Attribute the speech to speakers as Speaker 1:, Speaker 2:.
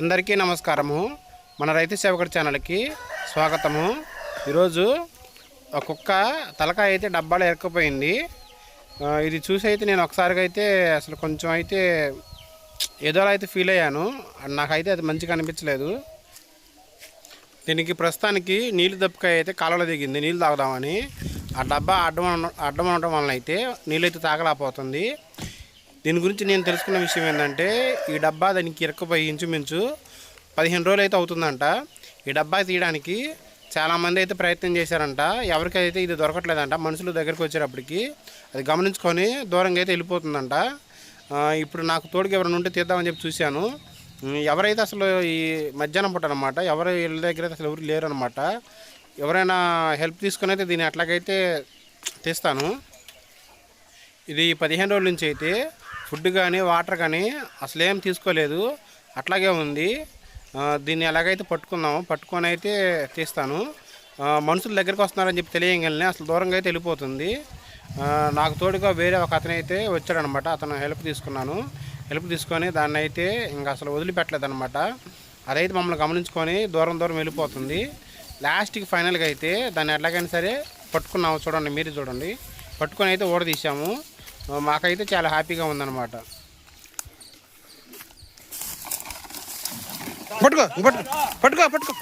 Speaker 1: అందరికీ నమస్కారము. మన రైతు సేవకుడి ఛానల్కి స్వాగతము. ఈరోజు ఒక కుక్క తలకాయ అయితే డబ్బాలో ఎరకపోయింది ఇది చూసి అయితే నేను ఒకసారిగా అయితే అసలు కొంచెం అయితే ఏదోలా అయితే ఫీల్ అయ్యాను. నాకైతే అది మంచిగా అనిపించలేదు. దీనికి ప్రస్తుతానికి నీళ్ళు దప్పకాయ అయితే కాలంలో దిగింది. నీళ్ళు తాగుదామని. ఆ డబ్బా అడ్డం అడ్డం ఉండడం వలన అయితే నీళ్ళు అయితే తాగలేకపోతుంది. దీని గురించి నేను తెలుసుకున్న విషయం ఏంటంటే ఈ డబ్బా దానికి ఇరక్కపోయి ఇంచుమించు పదిహేను రోజులు అయితే అవుతుందంట. ఈ డబ్బా తీయడానికి చాలామంది అయితే ప్రయత్నం చేశారంట. ఎవరికైతే ఇది దొరకట్లేదంట మనుషుల దగ్గరికి వచ్చేటప్పటికి అది గమనించుకొని దూరంగా అయితే వెళ్ళిపోతుందంట. ఇప్పుడు నాకు తోడుకి ఎవరైనా ఉంటే తీద్దామని చెప్పి చూశాను. ఎవరైతే అసలు ఈ మధ్యాహ్నం పూట అనమాట ఎవరు ఇళ్ళ దగ్గర అయితే అసలు ఎవరు లేరు అనమాట ఎవరైనా హెల్ప్ తీసుకుని అయితే దీన్ని అట్లాగైతే తీస్తాను. ఇది పదిహేను రోజుల నుంచి అయితే ఫుడ్ కానీ వాటర్ కానీ అసలు ఏం తీసుకోలేదు. అట్లాగే ఉంది. దీన్ని ఎలాగైతే పట్టుకుందాము పట్టుకొని అయితే తీస్తాను. మనుషుల దగ్గరికి వస్తున్నారని చెప్పి తెలియగానే అసలు దూరంగా అయితే వెళ్ళిపోతుంది. నాకు తోడుగా వేరే ఒక అతను అయితే వచ్చాడనమాట. అతను హెల్ప్ తీసుకున్నాను. హెల్ప్ తీసుకొని దాన్ని అయితే ఇంకా అసలు వదిలిపెట్టలేదు అనమాట అదైతే మమ్మల్ని గమనించుకొని దూరం దూరం వెళ్ళిపోతుంది. లాస్ట్కి ఫైనల్గా అయితే దాన్ని ఎట్లాగైనా సరే పట్టుకున్నాము. చూడండి మీరు చూడండి. పట్టుకొని అయితే ఓడదీసాము తీసాము మాకైతే చాలా హ్యాపీగా ఉందన్నమాట. పట్టుకో పట్టుకో పట్టుకో. పట్టుకో